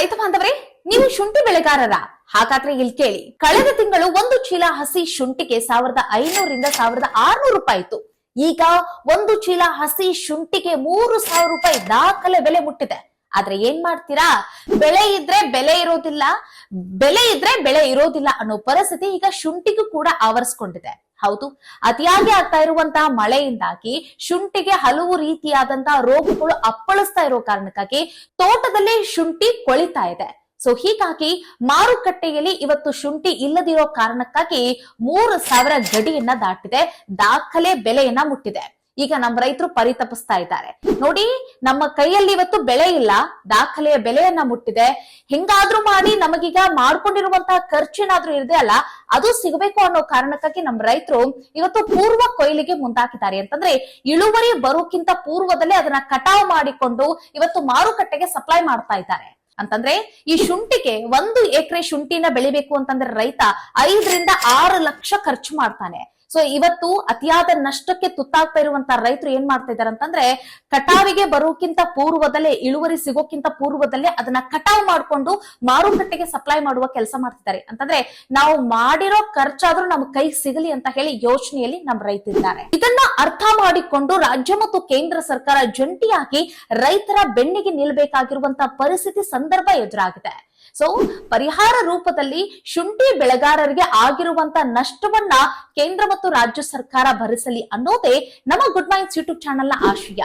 ರೈತ ಬಾಂಧವರೇ ನೀವು ಶುಂಠಿ ಬೆಳೆಗಾರರ. ಹಾಗಾದ್ರೆ ಇಲ್ಲಿ ಕೇಳಿ, ಕಳೆದ ತಿಂಗಳು ಒಂದು ಚೀಲ ಹಸಿ ಶುಂಠಿಗೆ ಸಾವಿರದ ಐನೂರಿಂದ ಸಾವಿರದ ಆರ್ನೂರು ರೂಪಾಯಿ ಇತ್ತು. ಈಗ ಒಂದು ಚೀಲ ಹಸಿ ಶುಂಠಿಗೆ ಮೂರು ಸಾವಿರ ರೂಪಾಯಿ ದಾಖಲೆ ಬೆಲೆ ಮುಟ್ಟಿದೆ. ಆದ್ರೆ ಏನ್ ಮಾಡ್ತೀರಾ? ಬೆಳೆ ಇದ್ರೆ ಬೆಲೆ ಇರೋದಿಲ್ಲ, ಬೆಲೆ ಇದ್ರೆ ಬೆಳೆ ಇರೋದಿಲ್ಲ ಅನ್ನೋ ಪರಿಸ್ಥಿತಿ ಈಗ ಶುಂಠಿಗೂ ಕೂಡ ಆವರಿಸ್ಕೊಂಡಿದೆ. ಹೌದು. ಅತಿಯಾಗಿ ಆಗ್ತಾ ಇರುವಂತಹ ಮಳೆಯಿಂದಾಗಿ ಶುಂಠಿಗೆ ಹಲವು ರೀತಿಯಾದಂತಹ ರೋಗಗಳು ಅಪ್ಪಳಿಸ್ತಾ ಇರೋ ಕಾರಣಕ್ಕಾಗಿ ತೋಟದಲ್ಲಿ ಶುಂಠಿ ಕೊಳಿತಾ ಇದೆ. ಸೊ ಹೀಗಾಗಿ ಮಾರುಕಟ್ಟೆಯಲ್ಲಿ ಇವತ್ತು ಶುಂಠಿ ಇಲ್ಲದಿರೋ ಕಾರಣಕ್ಕಾಗಿ ಮೂರು ಸಾವಿರ ಗಡಿಯನ್ನ ದಾಟಿದೆ. ದಾಖಲೆ ಬೆಲೆಯನ್ನ ಮುಟ್ಟಿದೆ. ಈಗ ನಮ್ಮ ರೈತರು ಪರಿತಪಿಸ್ತಾ ಇದ್ದಾರೆ. ನೋಡಿ, ನಮ್ಮ ಕೈಯಲ್ಲಿ ಇವತ್ತು ಬೆಳೆ ಇಲ್ಲ. ದಾಖಲೆಯ ಬೆಲೆಯನ್ನ ಮುಟ್ಟಿದೆ. ಹಿಂಗಾದ್ರೂ ಮಾಡಿ ನಮಗೀಗ ಮಾಡ್ಕೊಂಡಿರುವಂತಹ ಖರ್ಚೇನಾದ್ರೂ ಇರದೆ ಅಲ್ಲ, ಅದು ಸಿಗಬೇಕು ಅನ್ನೋ ಕಾರಣಕ್ಕಾಗಿ ನಮ್ಮ ರೈತರು ಇವತ್ತು ಪೂರ್ವ ಕೊಯ್ಲಿಗೆ ಮುಂದಾಕಿದ್ದಾರೆ ಅಂತಂದ್ರೆ ಇಳುವರಿ ಬರೋಕ್ಕಿಂತ ಪೂರ್ವದಲ್ಲೇ ಅದನ್ನ ಕಟಾವು ಮಾಡಿಕೊಂಡು ಇವತ್ತು ಮಾರುಕಟ್ಟೆಗೆ ಸಪ್ಲೈ ಮಾಡ್ತಾ ಇದ್ದಾರೆ. ಅಂತಂದ್ರೆ ಈ ಶುಂಠಿಗೆ ಒಂದು ಎಕರೆ ಶುಂಠಿನ ಬೆಳಿಬೇಕು ಅಂತಂದ್ರೆ ರೈತ ಐದರಿಂದ ಆರು ಲಕ್ಷ ಖರ್ಚು ಮಾಡ್ತಾನೆ. ಸೊ ಇವತ್ತು ಅತಿಯಾದ ನಷ್ಟಕ್ಕೆ ತುತ್ತಾಗ್ತಾ ಇರುವಂತ ರೈತರು ಏನ್ ಮಾಡ್ತಾ ಇದಾರೆ ಅಂತಂದ್ರೆ ಕಟಾವಿಗೆ ಬರೋಕ್ಕಿಂತ ಪೂರ್ವದಲ್ಲೇ, ಇಳುವರಿ ಸಿಗೋಕ್ಕಿಂತ ಪೂರ್ವದಲ್ಲೇ ಅದನ್ನ ಕಟಾವ್ ಮಾಡ್ಕೊಂಡು ಮಾರುಕಟ್ಟೆಗೆ ಸಪ್ಲೈ ಮಾಡುವ ಕೆಲಸ ಮಾಡ್ತಿದ್ದಾರೆ. ಅಂತಂದ್ರೆ ನಾವು ಮಾಡಿರೋ ಖರ್ಚಾದ್ರೂ ನಮ್ ಕೈ ಸಿಗಲಿ ಅಂತ ಹೇಳಿ ಯೋಚನೆಯಲ್ಲಿ ನಮ್ಮ ರೈತಿದ್ದಾರೆ. ಇದನ್ನ ಅರ್ಥ ಮಾಡಿಕೊಂಡು ರಾಜ್ಯ ಮತ್ತು ಕೇಂದ್ರ ಸರ್ಕಾರ ಜಂಟಿಯಾಗಿ ರೈತರ ಬೆನ್ನಿಗೆ ನಿಲ್ಬೇಕಾಗಿರುವಂತಹ ಪರಿಸ್ಥಿತಿ ಸಂದರ್ಭ ಎದುರಾಗಿದೆ. ಸೊ ಪರಿಹಾರ ರೂಪದಲ್ಲಿ ಶುಂಠಿ ಬೆಳೆಗಾರರಿಗೆ ಆಗಿರುವಂತ ನಷ್ಟವನ್ನ ಕೇಂದ್ರ ಮತ್ತು ರಾಜ್ಯ ಸರ್ಕಾರ ಭರಿಸಲಿ ಅನ್ನೋದೇ ನಮ್ಮ ಗುಡ್ ಮೈನ್ಸ್ ಯೂಟ್ಯೂಬ್ ಚಾನೆಲ್ನ ಆಶಯ.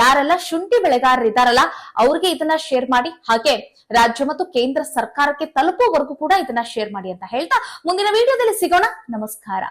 ಯಾರೆಲ್ಲ ಶುಂಠಿ ಬೆಳೆಗಾರರು ಇದಾರಲ್ಲ ಅವ್ರಿಗೆ ಇದನ್ನ ಶೇರ್ ಮಾಡಿ, ಹಾಗೆ ರಾಜ್ಯ ಮತ್ತು ಕೇಂದ್ರ ಸರ್ಕಾರಕ್ಕೆ ತಲುಪುವವರೆಗೂ ಕೂಡ ಇದನ್ನ ಶೇರ್ ಮಾಡಿ ಅಂತ ಹೇಳ್ತಾ ಮುಂದಿನ ವಿಡಿಯೋದಲ್ಲಿ ಸಿಗೋಣ. ನಮಸ್ಕಾರ.